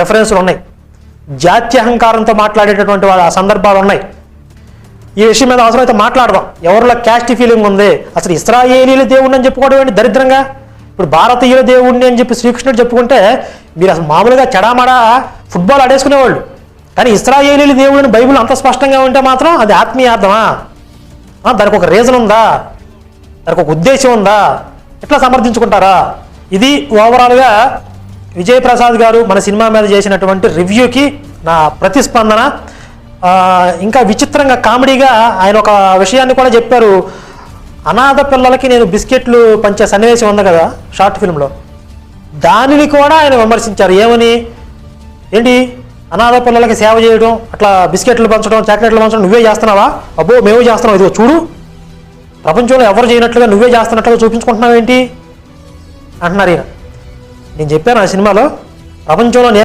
రెఫరెన్స్లు ఉన్నాయి. జాత్యహంకారంతో మాట్లాడేటటువంటి వాళ్ళ సందర్భాలు ఉన్నాయి. ఈ విషయం మీద అవసరమైతే మాట్లాడదాం. ఎవరిలో క్యాస్ట్ ఫీలింగ్ ఉంది? అసలు ఇస్రాయేలీల దేవుడిని అని చెప్పుకోవడం ఏంటి దరిద్రంగా? ఇప్పుడు భారతీయుల దేవుడిని అని చెప్పి శ్రీకృష్ణుడు చెప్పుకుంటే మీరు అసలు మామూలుగా చెడామడా ఫుట్బాల్ ఆడేసుకునేవాళ్ళు. కానీ ఇస్రాయేలీల దేవుడిని బైబిల్ అంత స్పష్టంగా ఉంటే మాత్రం అది ఆత్మీయార్థమా? దానికి ఒక రీజన్ ఉందా? దానికి ఒక ఉద్దేశం ఉందా? ఎట్లా సమర్థించుకుంటారా? ఇది ఓవరాల్గా విజయప్రసాద్ గారు మన సినిమా మీద చేసినటువంటి రివ్యూకి నా ప్రతిస్పందన. ఇంకా విచిత్రంగా కామెడీగా ఆయన ఒక విషయాన్ని కూడా చెప్పారు. అనాథ పిల్లలకి నేను బిస్కెట్లు పంచే సన్నివేశం ఉంది కదా షార్ట్ ఫిల్మ్లో. దానిని కూడా ఆయన విమర్శించారు. ఏమని? ఏంటి? అనాథ పిల్లలకి సేవ చేయడం అట్లా బిస్కెట్లు పంచడం చాక్లెట్లు పంచడం నువ్వే చేస్తున్నావా? అబ్బో మేము చేస్తున్నాం. ఇదిగో చూడు. ప్రపంచంలో ఎవరు చేయనట్లుగా నువ్వే చేస్తున్నట్లుగా చూపించుకుంటున్నావు ఏంటి అంటున్నారు ఈయన. నేను చెప్పాను ఆ సినిమాలో ప్రపంచంలో